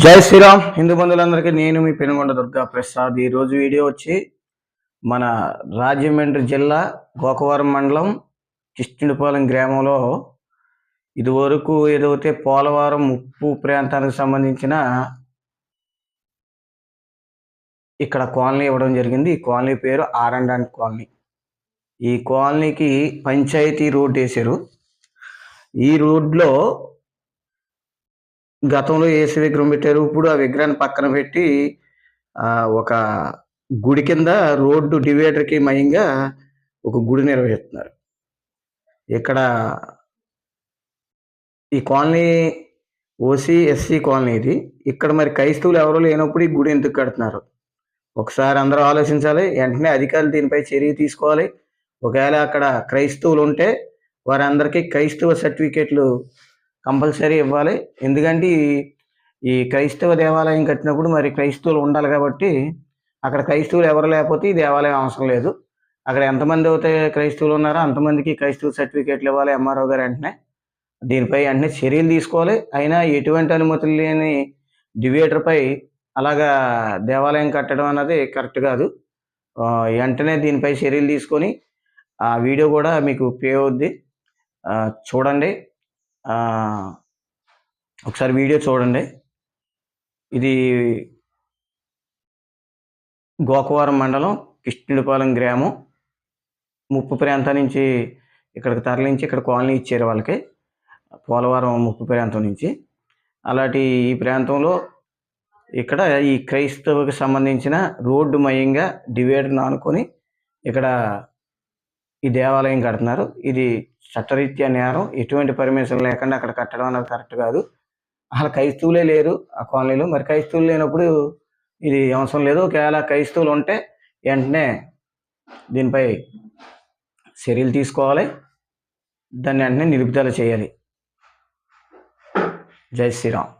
జై శ్రీరామ్. హిందూ బంధువులందరికీ నేను మీ పెనుగొండ దుర్గా ప్రసాద్. ఈ రోజు వీడియో వచ్చి మన రాజమండ్రి జిల్లా గోకవరం మండలం కిష్టిండిపాలెం గ్రామంలో ఇదివరకు ఏదైతే పోలవరం ఉప్పు ప్రాంతానికి సంబంధించిన ఇక్కడ కాలనీ ఇవ్వడం జరిగింది. ఈ కాలనీ పేరు ఆర్ అండ్ అండ్ కాలనీ. ఈ కాలనీకి పంచాయతీ రోడ్ వేశారు. ఈ రోడ్లో గతంలో ఏసు విగ్రహం పెట్టారు. ఇప్పుడు ఆ విగ్రహాన్ని పక్కన పెట్టి ఒక గుడి కింద రోడ్డు డివైడర్కి మయంగా ఒక గుడి నిర్వహిస్తున్నారు. ఇక్కడ ఈ కాలనీ ఓసీ ఎస్సీ కాలనీ ఇది. ఇక్కడ మరి క్రైస్తవులు ఎవరు లేనప్పుడు ఈ గుడి ఎందుకు కడుతున్నారు? ఒకసారి అందరూ ఆలోచించాలి. వెంటనే అధికారులు దీనిపై చర్య తీసుకోవాలి. ఒకవేళ అక్కడ క్రైస్తవులు ఉంటే వారందరికీ క్రైస్తవ సర్టిఫికేట్లు కంపల్సరీ ఇవ్వాలి. ఎందుకంటే ఈ- క్రైస్తవ దేవాలయం కట్టినప్పుడు మరి క్రైస్తవులు ఉండాలి కాబట్టి అక్కడ క్రైస్తవులు ఎవరు లేకపోతే ఈ దేవాలయం అవసరం లేదు. అక్కడ ఎంతమంది అయితే క్రైస్తవులు ఉన్నారో అంతమందికి క్రైస్తవ సర్టిఫికేట్లు ఇవ్వాలి ఎంఆర్ఓ గారు వెంటనే. దీనిపై వెంటనే చర్యలు తీసుకోవాలి. అయినా ఎటువంటి అనుమతులు లేని డివేటర్పై అలాగా దేవాలయం కట్టడం అన్నది కరెక్ట్ కాదు. వెంటనే దీనిపై చర్యలు తీసుకొని ఆ వీడియో కూడా మీకు పే అవుద్ది. చూడండి. ఒకసారి వీడియో చూడండి. ఇది గోకవరం మండలం కిష్టిండిపాలెం గ్రామం. ముప్పు ప్రాంతం నుంచి ఇక్కడికి తరలించి ఇక్కడ కాలనీ ఇచ్చారు వాళ్ళకి. పోలవరం ముప్పు ప్రాంతం నుంచి. అలాంటి ఈ ప్రాంతంలో ఇక్కడ ఈ క్రైస్తవుకి సంబంధించిన రోడ్డు మయంగా డివైడర్ను ఆనుకొని ఇక్కడ ఈ దేవాలయం కడుతున్నారు. ఇది చట్టరీత్యా నేరం ఎటువంటి పర్మిషన్ లేకుండా అక్కడ కట్టడం అనేది కరెక్ట్ కాదు. అసలు క్రైస్తవులే లేరు ఆ కాలనీలో. మరి క్రైస్తవులు లేనప్పుడు ఇది అవసరం లేదు. ఒకవేళ క్రైస్తవులు ఉంటే వెంటనే దీనిపై చర్యలు తీసుకోవాలి. దాన్ని వెంటనే నిలుపుదల చేయాలి. జై శ్రీరామ్.